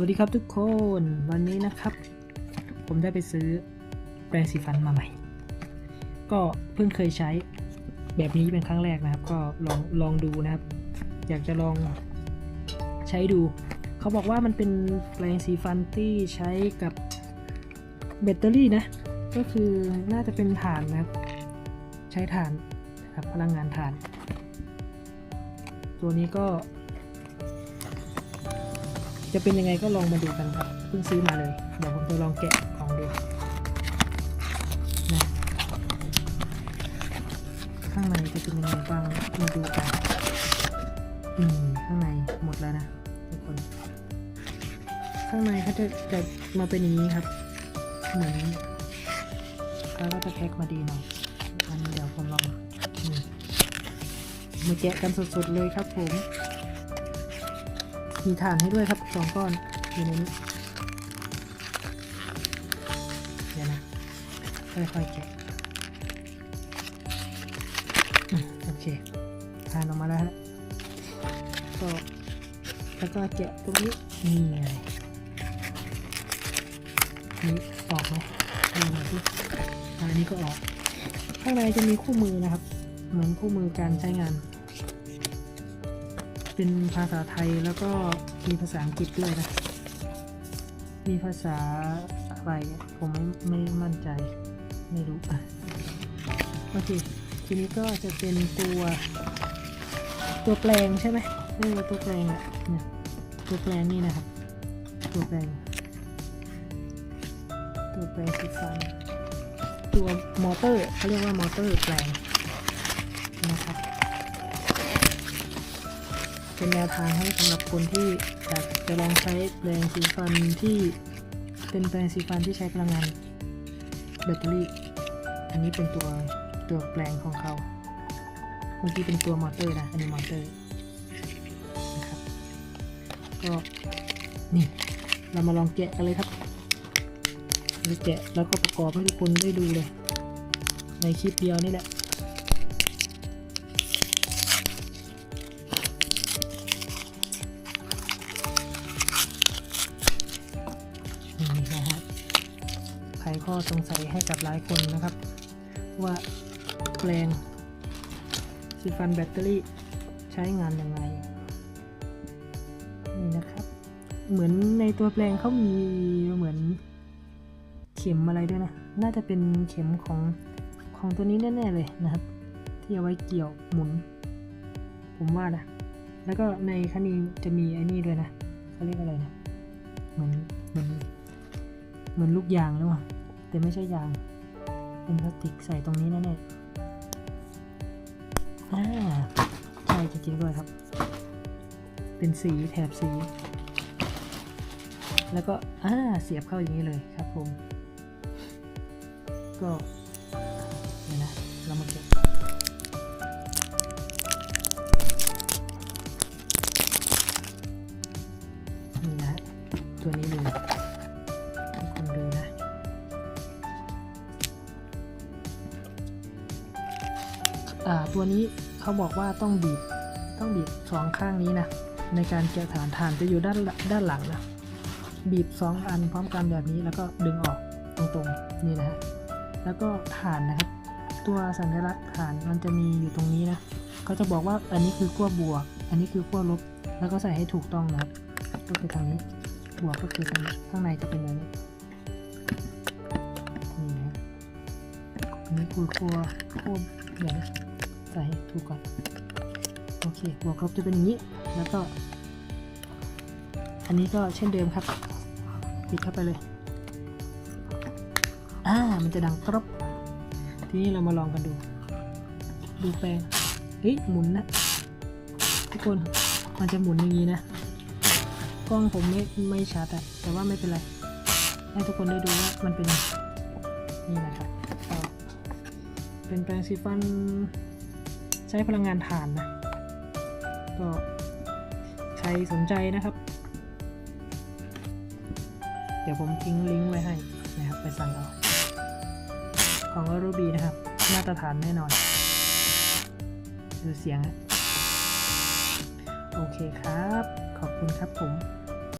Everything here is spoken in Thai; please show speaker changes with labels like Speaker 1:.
Speaker 1: วัสดีครับทุกคนวันนี้นะครับ ผมได้ไปซื้อแปรงสีฟันมาใหม่ ก็เพิ่งเคยใช้แบบนี้เป็นครั้งแรกนะครับ ก็ลองลองดูนะครับ อยากจะลองใช้ดู เขาบอกว่ามันเป็นแปรงสีฟันที่ใช้กับแบตเตอรี่นะ ก็คือน่าจะเป็นถ่านนะครับ ใช้ถ่านนะครับพลังงานถ่าน ตัวนี้ก็ จะเป็นยังไงก็ลองมาดูกันครับเพิ่งซื้อมาเลย เดี๋ยวผมจะลองแกะของดูนะข้างในจะเป็นยังไงบ้างมาดูกันอืมข้างในหมดแล้วนะทุกคน ข้างในเขาจะจะมาเป็นอย่างนี้ครับ เหมือนเขาก็จะแพ็คมาดีหน่อยอันนี้เดี๋ยวผมลองนี่มาแกะกันสดๆเลยครับผม มีฐานให้ด้วยครับสองก้อนอยู่ในนี้เดี๋ยวนะค่อยๆแกะโอเคฐานออกมาแล้วฮะก็แล้วก็แกะตรงนี้นี่ไงนี่ออกไหมดูหน่อยสิอันนี้ก็ออก ข้างในจะมีคู่มือนะครับ เหมือนคู่มือการใช้งาน เป็นภาษาไทยแล้วก็มีภาษาอังกฤษด้วยนะ มีภาษาอะไรผมไม่ไม่มั่นใจ ไม่รู้อะโอเค ทีนี้ก็จะเป็นตัวตัวแปลงใช่ไหมเออตัวแปลงอะเนี่ยตัวแปลงนี่นะครับ ตัวแปลง ตัวแปลงสีฟันตัวมอเตอร์เขาเรียกว่ามอเตอร์แปลงนะครับ เป็นแนวทางให้สำหรับคนที่อยากจะลองใช้แปรงสีฟันที่เป็นแปรงสีฟันที่ใช้พลังงานแบตเตอรี่ อันนี้เป็นตัวตัวแปลงของเขาเมื่อกี้เป็นตัวมอเตอร์นะ อันนี้มอเตอร์นะครับ ก็นี่เรามาลองแกะกันเลยครับเราแกะแล้วก็ประกอบให้ทุกคนได้ดูเลย ในคลิปเดียวนี่แหละ ข้อสงสัยให้กับหลายคนนะครับ ว่าแปลงสีฟันแบตเตอรี่ใช้งานยังไงนี่นะครับ เหมือนในตัวแปลงเขามีเหมือนเข็มอะไรด้วยนะ น่าจะเป็นเข็มของของตัวนี้แน่ ๆ เลยนะครับ ที่เอาไว้เกี่ยวหมุน ผมว่านะ แล้วก็ในคันนี้จะมีไอ้นี่ด้วยนะเขาเรียกอะไรนะ เหมือนเหมือนเหมือนลูกยางแล้วอะ แต่ไม่ใช่ยาง เป็นพลาสติกใส่ตรงนี้แน่ๆอ่าใช่จริงๆด้วยครับ เป็นสีแถบสี แล้วก็อ่าเสียบเข้าอย่างนี้เลยครับผม ก็ ตัวนี้เขาบอกว่าต้องบีบต้องบีบสองข้างนี้นะในการแกะฐานฐานจะอยู่ด้านด้านหลังนะบีบสองอันพร้อมกันแบบนี้แล้วก็ดึงออกตรงๆนี่นะฮะแล้วก็ฐานนะครับ ตัวสัญลักษณ์ฐานมันจะมีอยู่ตรงนี้นะเขาจะบอกว่าอันนี้คือขั้วบวก อันนี้คือขั้วลบ แล้วก็ใส่ให้ถูกต้องนะครับก็คือทางนี้บวกก็คือทางนี้ข้างในจะเป็นแบบนี้นี่นะอันนี้คือขั้วขั้ว เดี๋ยวนะใส่ให้ถูกก่อน โอเคบวกลบจะเป็นอย่างนี้ แล้วก็ อันนี้ก็เช่นเดิมครับ ปิดเข้าไปเลย อ่า มันจะดังกรอบทีนี้เรามาลองกันดู ดูแปลงเฮ้ย หมุนนะ ทุกคน มันจะหมุนอย่างนี้นะ กล้องผมไม่ไม่ชัดอะแต่ว่าไม่เป็นไร ให้ทุกคนได้ดูว่ามันเป็นนี่นะครับ เป็นแปรงสีฟันใช้พลังงานถ่านนะ ก็ใครสนใจนะครับ เดี๋ยวผมทิ้งลิงก์ไว้ให้นะครับไปสั่งเอา ของอรูบีนะครับ มาตรฐานแน่นอน ดูเสียง โอเคครับ ขอบคุณครับผม